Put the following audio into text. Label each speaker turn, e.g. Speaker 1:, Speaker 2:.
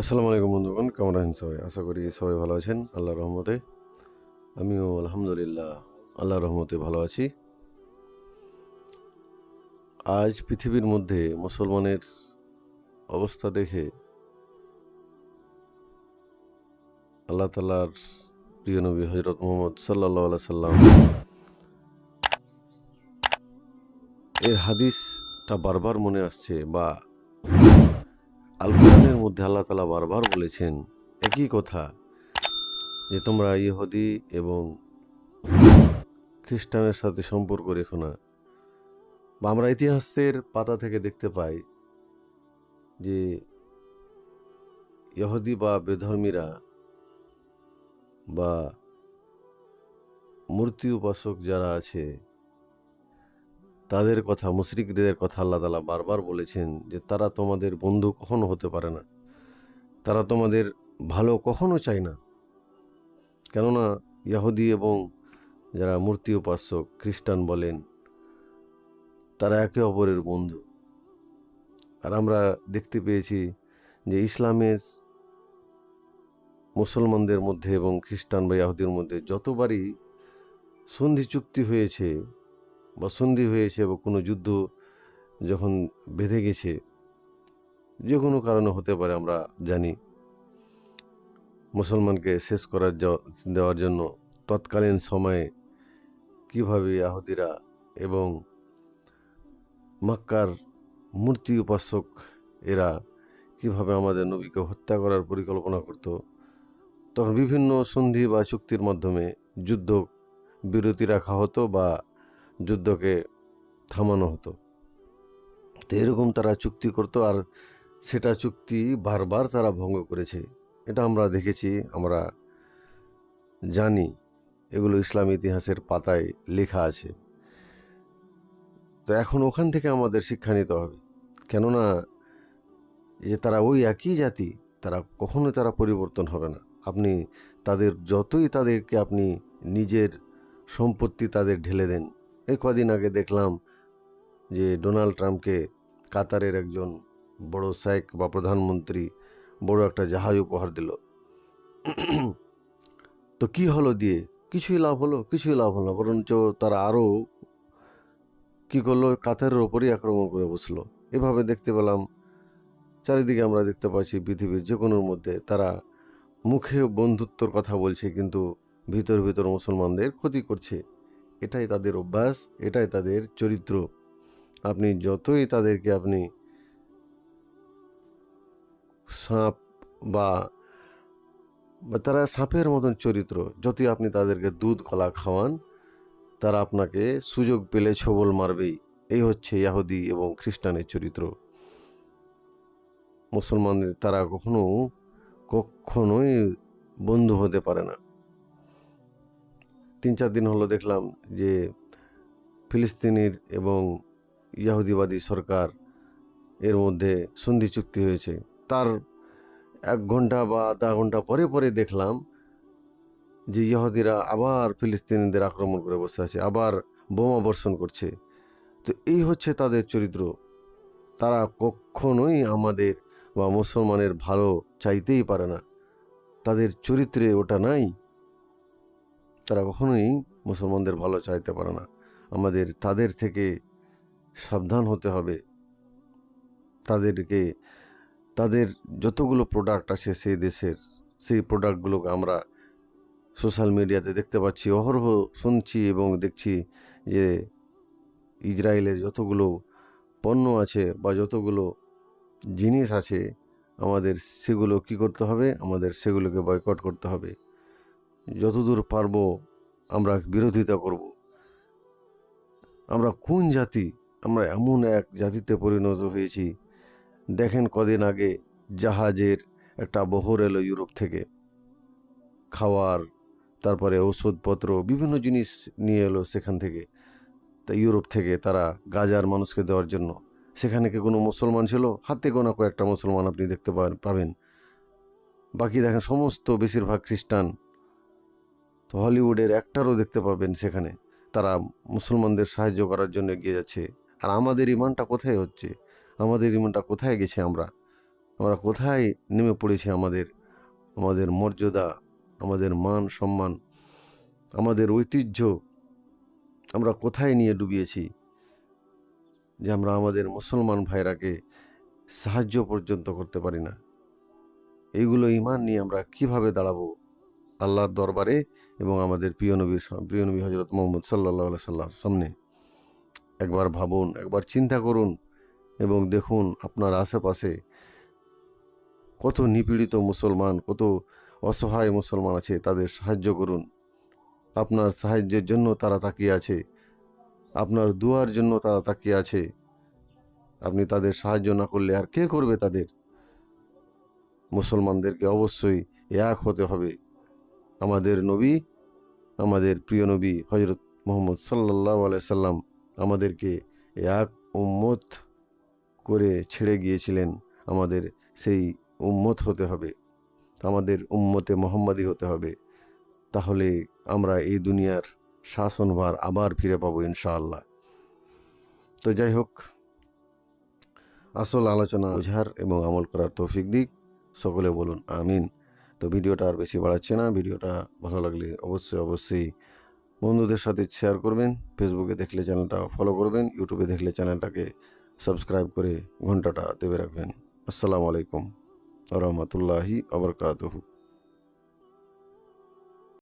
Speaker 1: আসসালামু আলাইকুম বন্ধুগণ, কেমন আছেন সবাই? আশা করি সবাই ভালো আছেন, আল্লাহর রহমতে। আমিও আলহামদুলিল্লাহ, আল্লাহর রহমতে ভালো আছি। আজ পৃথিবীর মধ্যে মুসলমানের অবস্থা দেখে আল্লাহ তালার প্রিয় নবী হজরত মোহাম্মদ সাল্লাহ সাল্লাম এর হাদিসটা বারবার মনে আসছে বা আল কোরআনের মধ্যে আল্লাহ তালা বারবার বলেছেন, একই কথা যে তোমরা ইহুদি এবং খ্রিস্টানের সাথে সম্পর্ক রেখো না। বা আমরা ইতিহাসের পাতা থেকে দেখতে পাই যে ইহুদি বা বেধর্মীরা বা মূর্তি উপাসক যারা আছে তাদের কথা, মুশরিকদের কথা আল্লাহ তালা বারবার বলেছেন যে, তারা তোমাদের বন্ধু কখনো হতে পারে না। তারা তোমাদের ভালো কখনো চায় না। কেননা ইয়াহুদি এবং যারা মূর্তি উপাসক, খ্রিস্টান বলেন, তারা একে অপরের বন্ধু। আর আমরা দেখতে পেয়েছি যে, ইসলামের মুসলমানদের মধ্যে এবং খ্রিস্টান বা ইয়াহুদির মধ্যে যতবারই সন্ধি চুক্তি হয়েছে বা সন্ধি হয়েছে বা কোনো যুদ্ধ যখন বেঁধে গেছে, যে কোনো কারণে হতে পারে আমরা জানি। মুসলমানকে শেষ করার দেওয়ার জন্য তৎকালীন সময়ে কীভাবে আহতিরা এবং মক্কার মূর্তি উপাসক এরা কীভাবে আমাদের নবীকে হত্যা করার পরিকল্পনা করত, তখন বিভিন্ন সন্ধি বা চুক্তির মাধ্যমে যুদ্ধ বিরতি রাখা হতো বা যুদ্ধকে থামানো হতো। তো এরকম তারা চুক্তি করতো আর সেটা চুক্তি বারবার তারা ভঙ্গ করেছে। এটা আমরা দেখেছি, আমরা জানি, এগুলো ইসলাম ইতিহাসের পাতায় লেখা আছে। তো এখন ওখান থেকে আমাদের শিক্ষা নিতে হবে। কেননা যে তারা ওই একই জাতি, তারা কখনোই তারা পরিবর্তন হবে না। আপনি তাদের, যতই তাদেরকে আপনি নিজের সম্পত্তি তাদের ঢেলে দেন এই কদিন আগে দেখলাম যে ডোনাল্ড ট্রাম্পকে কাতারের একজন বড় শেখ বা প্রধানমন্ত্রী বড় একটা জাহাজ উপহার দিল। তো কি হলো দিয়ে? কিছুই লাভ হলো? কিছুই লাভ হলো বরঞ্চ তারা আরও কি করল? কাতারের ওপরই আক্রমণ করে বসল। এভাবে দেখতে পেলাম, চারিদিকে আমরা দেখতে পাচ্ছি পৃথিবীর যে কোনোর মধ্যে তারা মুখে বন্ধুত্বর কথা বলছে, কিন্তু ভিতর ভিতর মুসলমানদের ক্ষতি করছে। এটাই তাদের অভ্যাস, এটাই তাদের চরিত্র। আপনি যতই তাদেরকে আপনি সাপ বা তারা সাপের মতন চরিত্র, যতই আপনি তাদেরকে দুধ কলা খাওয়ান, তারা আপনাকে সুযোগ পেলে ছবল মারবেই। এই হচ্ছে ইয়াহুদি এবং খ্রিস্টানের চরিত্র। মুসলমানদের তারা কখনো, কখনোই বন্ধু হতে পারে না। তিন চার দিন হলো দেখলাম যে ফিলিস্তিনির এবং ইয়াহুদিবাদী সরকার এর মধ্যে সন্ধি চুক্তি হয়েছে। তার এক ঘণ্টা বা আধা ঘণ্টা পরে পরে দেখলাম যে ইহুদিরা আবার ফিলিস্তিনিদের আক্রমণ করে বসে আছে, আবার বোমা বর্ষণ করছে। তো এই হচ্ছে তাদের চরিত্র। তারা কখনোই আমাদের বা মুসলমানের ভালো চাইতেই পারে না। তাদের চরিত্রে ওটা নাই। তারা কখনোই মুসলমানদের ভালো চাইতে পারে না। আমাদের, তাদের থেকে সাবধান হতে হবে। তাদেরকে, তাদের যতগুলো প্রোডাক্ট আছে সেই দেশের, সেই প্রোডাক্টগুলোকে আমরা সোশ্যাল মিডিয়াতে দেখতে পাচ্ছি, অহরহ শুনছি এবং দেখছি যে ইসরায়েলের যতগুলো পণ্য আছে বা যতগুলো জিনিস আছে, আমাদের সেগুলো কি করতে হবে? আমাদের সেগুলোকে বয়কট করতে হবে। যতদূর পারব, আমরা বিরোধিতা করব। আমরা কোন জাতি, আমরা এমন এক জাতিতে পরিণত হয়েছি, দেখেন কদিন আগে জাহাজের একটা বহর এলো ইউরোপ থেকে। খাওয়ার, তারপরে ওষুধপত্র বিভিন্ন জিনিস নিয়ে এলো সেখান থেকে। তা ইউরোপ থেকে তারা গাজার মানুষকে দেওয়ার জন্য। সেখানে কি কোনো মুসলমান ছিল? হাতে গোনা কয়েকটা মুসলমান আপনি দেখতে পাবেন। বাকি দেখেন সমস্ত বেশিরভাগ খ্রিস্টান তো হলিউডের অ্যাক্টারও দেখতে পাবেন সেখানে। তারা মুসলমানদের সাহায্য করার জন্য এগিয়ে যাচ্ছে। আর আমাদের ইমানটা কোথায় হচ্ছে? আমাদের ইমানটা কোথায় গেছে আমরা? আমরা কোথায় নেমে পড়েছি আমাদের? আমাদের মর্যাদা, আমাদের মান সম্মান, আমাদের ঐতিহ্য, আমরা কোথায় নিয়ে ডুবিয়েছি? যে আমরা আমাদের মুসলমান ভাইরাকে সাহায্য পর্যন্ত করতে পারি না। এইগুলো ইমান নিয়ে আমরা কীভাবে দাঁড়াবো? আল্লাহর দরবারে এবং আমাদের প্রিয় নবীর প্রিয় নবী হজরত মোহাম্মদ সাল্লাহ সাল্লাম সামনে একবার ভাবুন, একবার চিন্তা করুন এবং দেখুন আপনার আশেপাশে কত নিপীড়িত মুসলমান, কত অসহায় মুসলমান আছে, তাদের সাহায্য করুন। আপনার সাহায্যের জন্য তারা তাকিয়ে আছে, আপনার দুয়ার জন্য তারা তাকিয়ে আছে। আপনি তাদের সাহায্য না করলে আর কে করবে তাদের? মুসলমানদেরকে অবশ্যই এক হতে হবে। আমাদের নবী, আমাদের প্রিয় নবী হজরত মোহাম্মদ সাল্লাহ সাল্লাম আমাদেরকে এক উম্মত করে ছেড়ে গিয়েছিলেন। আমাদের সেই উম্মত হতে হবে। আমাদের উম্মতে মোহাম্মদী হতে হবে। তাহলে আমরা এই দুনিয়ার শাসনভার আবার ফিরে পাবো ইনশাআল্লাহ। তো যাই হোক, আসল আলোচনা বোঝার এবং আমল করার তৌফিক দিক। সকলে বলুন আমিন। তো ভিডিওটা আর বেশি বাড়াচ্ছে না। ভিডিওটা ভালো লাগলে অবশ্যই অবশ্যই বন্ধুদের সাথে শেয়ার করবেন। ফেসবুকে দেখলে চ্যানেলটা ফলো করবেন। ইউটিউবে দেখলে চ্যানেলটাকে সাবস্ক্রাইব করে ঘন্টাটা দেবে রাখবেন। আসসালামু আলাইকুম। রহমতুল্লাহি আবরকাতহু